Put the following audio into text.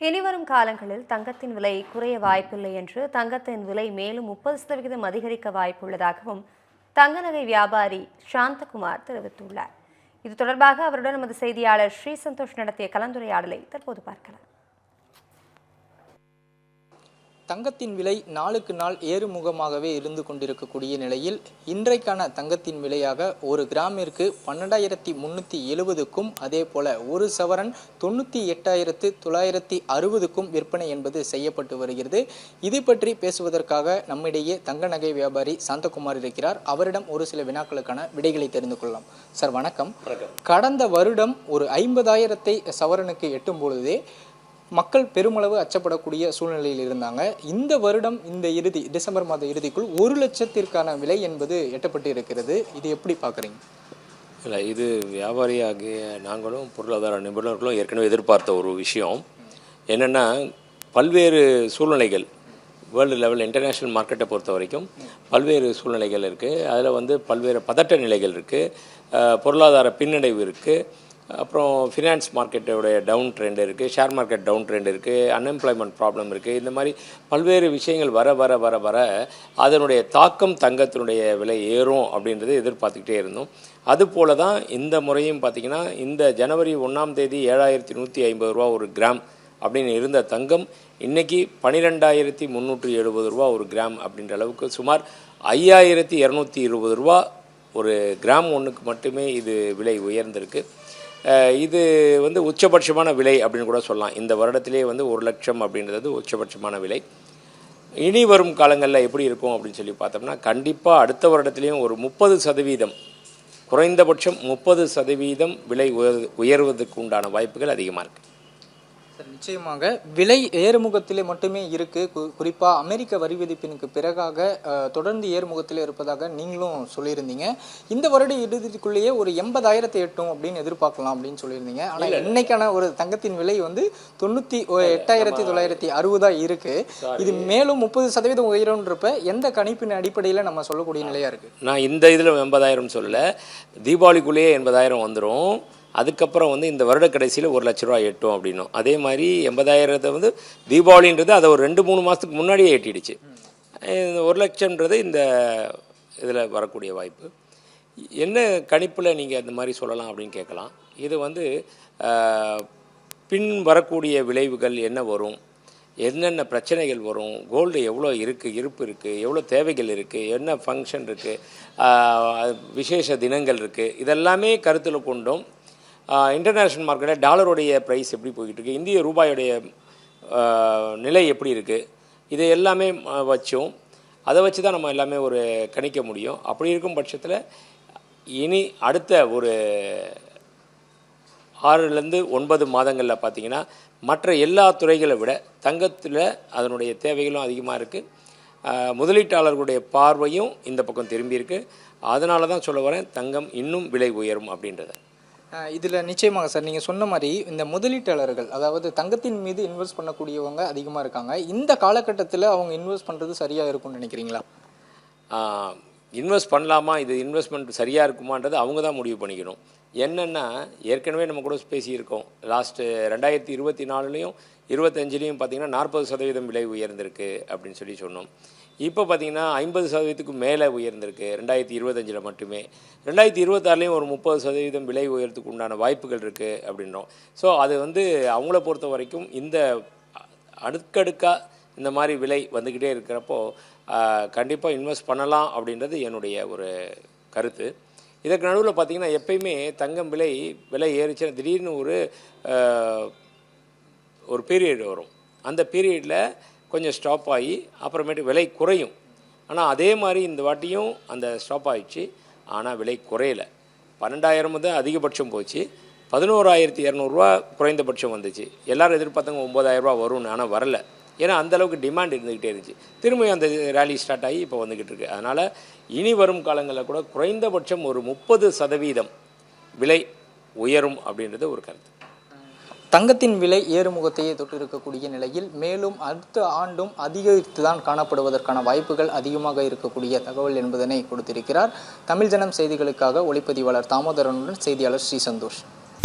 இனிவரும் காலங்களில் தங்கத்தின் விலை குறைய வாய்ப்பில்லை என்று தங்கத்தின் விலை மேலும் முப்பது சதவிகிதம் அதிகரிக்க வாய்ப்புள்ளதாகவும் தங்க நகை வியாபாரி சாந்தகுமார் தெரிவித்துள்ளார். இது தொடர்பாக அவருடன் நமது செய்தியாளர் ஸ்ரீ சந்தோஷ் நடத்திய கலந்துரையாடலை தற்போது பார்க்கலாம். தங்கத்தின் விலை நாளுக்கு நாள் ஏறுமுகமாகவே இருந்து கொண்டிருக்கக்கூடிய நிலையில் இன்றைக்கான தங்கத்தின் விலையாக ஒரு கிராமிற்கு பன்னெண்டாயிரத்தி முன்னூற்றி எழுபதுக்கும் அதே போல ஒரு சவரன் தொண்ணூற்றி எட்டாயிரத்து தொள்ளாயிரத்தி அறுபதுக்கும் விற்பனை என்பது செய்யப்பட்டு வருகிறது. இது பற்றி பேசுவதற்காக நம்மிடையே தங்க நகை வியாபாரி சாந்தகுமார் இருக்கிறார். அவரிடம் ஒரு சில வினாக்களுக்கான விடைகளை தெரிந்து கொள்ளலாம். சார் வணக்கம். கடந்த வருடம் ஒரு ஐம்பதாயிரத்தை சவரனுக்கு எட்டும் பொழுதே மக்கள் பெருமளவு அச்சப்படக்கூடிய சூழ்நிலையில் இருந்தாங்க. இந்த வருடம் இந்த இறுதி டிசம்பர் மாத இறுதிக்குள் ஒரு லட்சத்திற்கான விலை என்பது எட்டப்பட்டு இருக்கிறது. இது எப்படி பார்க்குறீங்க? இல்லை இது வியாபாரியாகிய நாங்களும் பொருளாதார நிபுணர்களும் ஏற்கனவே எதிர்பார்த்த ஒரு விஷயம். என்னென்னா பல்வேறு சூழ்நிலைகள் வேர்ல்டு லெவல் இன்டர்நேஷ்னல் மார்க்கெட்டை பொறுத்த வரைக்கும் பல்வேறு சூழ்நிலைகள் இருக்குது அதில் வந்து பல்வேறு பதட்ட நிலைகள் இருக்குது பொருளாதார பின்னடைவு இருக்குது அப்புறம் ஃபினான்ஸ் மார்க்கெட்டோடைய டவுன் ட்ரெண்ட் இருக்குது ஷேர் மார்க்கெட் டவுன் ட்ரெண்ட் இருக்குது அன்எம்ப்ளாய்மெண்ட் ப்ராப்ளம் இருக்குது இந்த மாதிரி பல்வேறு விஷயங்கள் வர வர வர வர அதனுடைய தாக்கம் தங்கத்தினுடைய விலை ஏறும் அப்படின்றத எதிர்பார்த்துக்கிட்டே இருந்தோம். அதுபோல தான் இந்த முறையும் பார்த்திங்கன்னா இந்த ஜனவரி ஒன்றாம் தேதி ஏழாயிரத்தி நூற்றி ஐம்பது ரூபா ஒரு கிராம் அப்படின்னு இருந்த தங்கம் இன்றைக்கி பனிரெண்டாயிரத்தி முந்நூற்றி எழுபது ரூபா ஒரு கிராம் அப்படின்ற அளவுக்கு சுமார் ஐயாயிரத்தி இரநூத்தி இருபது ரூபா ஒரு கிராம் ஒன்றுக்கு மட்டுமே இது விலை உயர்ந்திருக்கு. இது வந்து உச்சபட்சமான விலை அப்படின்னு கூட சொல்லலாம். இந்த வருடத்திலே வந்து ஒரு லட்சம் அப்படின்றது உச்சபட்சமான விலை. இனி வரும் காலங்களில் எப்படி இருக்கும் அப்படின்னு சொல்லி பார்த்தோம்னா கண்டிப்பாக அடுத்த வருடத்துலேயும் ஒரு முப்பது சதவீதம் குறைந்தபட்சம் முப்பது சதவீதம் விலை உயர் உயர்வதற்கு உண்டான வாய்ப்புகள் அதிகமாக இருக்குது சார் நிச்சயமாக விலை ஏறுமுகத்திலே மட்டுமே இருக்கு. கு- குறிப்பா அமெரிக்க வரி விதிப்பினுக்கு பிறகாக தொடர்ந்து ஏறுமுகத்திலே இருப்பதாக நீங்களும் சொல்லியிருந்தீங்க. இந்த வருட இறுதிக்குள்ளேயே ஒரு எண்பதாயிரத்தை எட்டும் அப்படின்னு எதிர்பார்க்கலாம் அப்படின்னு சொல்லியிருந்தீங்க. ஆனா இன்னைக்கான ஒரு தங்கத்தின் விலை வந்து தொண்ணூத்தி ஒ- எட்டாயிரத்தி தொள்ளாயிரத்தி அறுபதா இருக்கு. இது மேலும் முப்பது சதவீதம் உயரும்ன்றப்ப எந்த கணிப்பின் அடிப்படையில நம்ம சொல்லக்கூடிய நிலையா இருக்கு? நான் இந்த இதில் எண்பதாயிரம் சொல்லலை. தீபாவளிக்குள்ளேயே எண்பதாயிரம் வந்துடும் அதுக்கப்புறம் வந்து இந்த வருட கடைசியில் ஒரு லட்ச ரூபா எட்டும் அப்படின்னும். அதே மாதிரி எண்பதாயிரத்தை வந்து தீபாவளின்றது அதை ஒரு ரெண்டு மூணு மாதத்துக்கு முன்னாடியே எட்டிடுச்சு. இந்த ஒரு லட்சம்ன்றது இந்த இதில் வரக்கூடிய வாய்ப்பு. என்ன கணிப்பில் நீங்கள் இந்த மாதிரி சொல்லலாம் அப்படின்னு கேட்கலாம். இது வந்து பின் வரக்கூடிய விளைவுகள் என்ன வரும்? என்னென்ன பிரச்சனைகள் வரும்? கோல்டு எவ்வளோ இருக்குது இருப்பு இருக்குது எவ்வளோ தேவைகள் இருக்குது என்ன ஃபங்க்ஷன் இருக்குது விசேஷ தினங்கள் இருக்குது இதெல்லாமே கருத்தில் கொண்டும் இன்டர்நேஷ்னல் மார்க்கெட்டில் டாலருடைய ப்ரைஸ் எப்படி போய்கிட்டு இருக்கு இந்திய ரூபாயுடைய நிலை எப்படி இருக்குது இது எல்லாமே வச்சும் அதை வச்சு தான் நம்ம எல்லாமே ஒரு கணிக்க முடியும். அப்படி இருக்கும் பட்சத்தில் இனி அடுத்த ஒரு ஆறுலேருந்து ஒன்பது மாதங்களில் பார்த்தீங்கன்னா மற்ற எல்லா துறைகளை விட தங்கத்தில் அதனுடைய தேவைகளும் அதிகமாக இருக்குது முதலீட்டாளர்களுடைய பார்வையும் இந்த பக்கம் திரும்பியிருக்கு அதனால தான் சொல்ல வரேன் தங்கம் இன்னும் விலை உயரும் அப்படின்றத. இதில் நிச்சயமாக சார் நீங்கள் சொன்ன மாதிரி இந்த முதலீட்டாளர்கள் அதாவது தங்கத்தின் மீது இன்வெஸ்ட் பண்ணக்கூடியவங்க அதிகமாக இருக்காங்க. இந்த காலகட்டத்தில் அவங்க இன்வெஸ்ட் பண்ணுறது சரியாக இருக்கும்னு நினைக்கிறீங்களா? இன்வெஸ்ட் பண்ணலாமா? இது இன்வெஸ்ட்மெண்ட் சரியாக இருக்குமான்றது அவங்க தான் முடிவு பண்ணிக்கணும். என்னென்னா ஏற்கனவே நம்ம கூட பேசியிருக்கோம். லாஸ்ட்டு ரெண்டாயிரத்தி இருபத்தி நாலுலேயும் இருபத்தஞ்சிலையும் பார்த்தீங்கன்னா நாற்பது சதவீதம் விலை உயர்ந்திருக்கு அப்படின்னு சொல்லி சொன்னோம். இப்போ பார்த்தீங்கன்னா ஐம்பது சதவீதத்துக்கு மேலே உயர்ந்திருக்கு. ரெண்டாயிரத்தி இருபத்தஞ்சில் மட்டுமே. ரெண்டாயிரத்தி இருபத்தாறுலேயும் ஒரு முப்பது சதவீதம் விலை உயரத்துக்கு உண்டான வாய்ப்புகள் இருக்குது அப்படின்றோம். ஸோ அது வந்து அவங்கள பொறுத்த வரைக்கும் இந்த அடுக்கடுக்காக இந்த மாதிரி விலை வந்துக்கிட்டே இருக்கிறப்போ கண்டிப்பாக இன்வெஸ்ட் பண்ணலாம் அப்படின்றது என்னுடைய ஒரு கருத்து. இதற்கு நடுவில் பார்த்தீங்கன்னா எப்பயுமே தங்கம் விலை விலை ஏறிச்சுன்னா திடீர்னு ஒரு ஒரு பீரியட் வரும். அந்த பீரியடில் கொஞ்சம் ஸ்டாப் ஆகி அப்புறமேட்டு விலை குறையும். ஆனால் அதே மாதிரி இந்த வாட்டியும் அந்த ஸ்டாப் ஆகிடுச்சு ஆனால் விலை குறையலை. பன்னெண்டாயிரம் தான் அதிகபட்சம் போச்சு. பதினோராயிரத்தி இரநூறுவா குறைந்தபட்சம் வந்துச்சு. எல்லோரும் எதிர்பார்த்தவங்க ஒம்பதாயிரரூபா வரும்னு ஆனால் வரல. ஏன்னா அந்த அளவுக்கு டிமாண்ட் இருந்துக்கிட்டே இருந்துச்சு. திரும்பியும் அந்த ரேலி ஸ்டார்ட் ஆகி இப்போ வந்துக்கிட்டு இருக்கு. அதனால் இனி வரும் காலங்களில் கூட குறைந்தபட்சம் ஒரு முப்பது சதவீதம் விலை உயரும் அப்படின்றது ஒரு கருத்து. தங்கத்தின் விலை ஏறுமுகத்தையே தொட்டு இருக்கக்கூடிய நிலையில் மேலும் அடுத்த ஆண்டும் அதிகரித்து தான் காணப்படுவதற்கான வாய்ப்புகள் அதிகமாக இருக்கக்கூடிய தகவல் என்பதனை கொடுத்திருக்கிறார். தமிழ் ஜனம் செய்திகளுக்காக ஒளிப்பதிவாளர் தாமோதரனுடன் செய்தியாளர் ஸ்ரீ சந்தோஷ்.